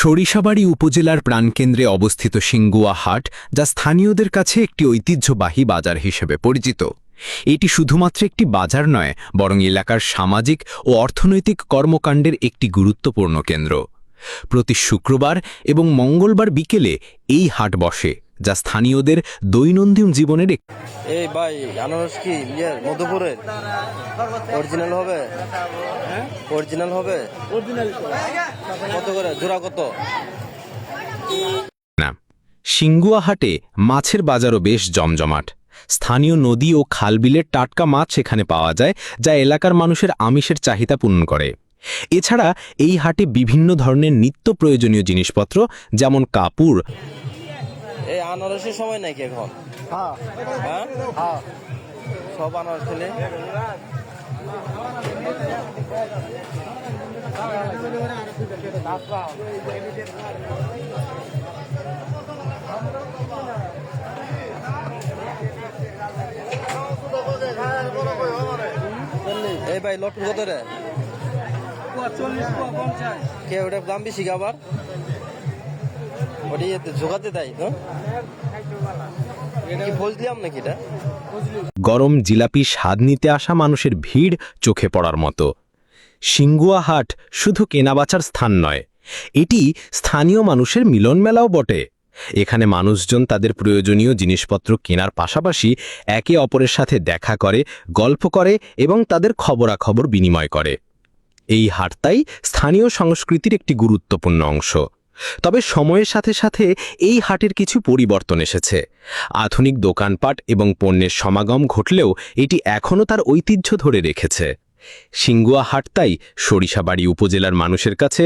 সরিষাবাড়ি উপজেলার প্রাণকেন্দ্রে অবস্থিত সিঙ্গুয়া হাট, যা স্থানীয়দের কাছে একটি ঐতিহ্যবাহী বাজার হিসেবে পরিচিত। এটি শুধুমাত্র একটি বাজার নয়, বরং এলাকার সামাজিক ও অর্থনৈতিক কর্মকাণ্ডের একটি গুরুত্বপূর্ণ কেন্দ্র। প্রতি শুক্রবার এবং মঙ্গলবার বিকেলে এই হাট বসে। যা স্থানীয়দের দৈনন্দিন জীবনের এই ভাই আনারস কি? ইয়ে মধুপুরের? অরিজিনাল হবে? অরিজিনাল হবে? কত করে? জোড়া কত? না সিঙ্গুয়া হাটে মাছের বাজারও বেশ জমজমাট। স্থানীয় নদী ও খালবিলের টাটকা মাছ সেখানে পাওয়া যায় যা এলাকার মানুষের আমিষের চাহিদা পূরণ করে। এছাড়া এই হাটে বিভিন্ন ধরনের নিত্য প্রয়োজনীয় জিনিসপত্র যেমন কাপড় আনারসের সময় নাকি এখন? হ্যাঁ। সব আনারস খেলে? এই ভাই লটু কত রে? কে ওটা দাম বেশি আবার? গরম জিলাপি স্বাদ নিতে আসা মানুষের ভিড় চোখে পড়ার মতো। সিঙ্গুয়া হাট শুধু কেনাবাচার স্থান নয়, এটি স্থানীয় মানুষের মিলন মেলাও বটে। এখানে মানুষজন তাদের প্রয়োজনীয় জিনিসপত্র কেনার পাশাপাশি একে অপরের সাথে দেখা করে, গল্প করে এবং তাদের খবরাখবর বিনিময় করে। এই হাটটাই স্থানীয় সংস্কৃতির একটি গুরুত্বপূর্ণ অংশ। তবে সময়ের সাথে সাথে এই হাটের কিছু পরিবর্তন এসেছে। আধুনিক দোকানপাট এবং পণ্যের সমাগম ঘটলেও এটি এখনও তার ঐতিহ্য ধরে রেখেছে। সিঙ্গুয়া হাট তাই সরিষাবাড়ি উপজেলার মানুষের কাছে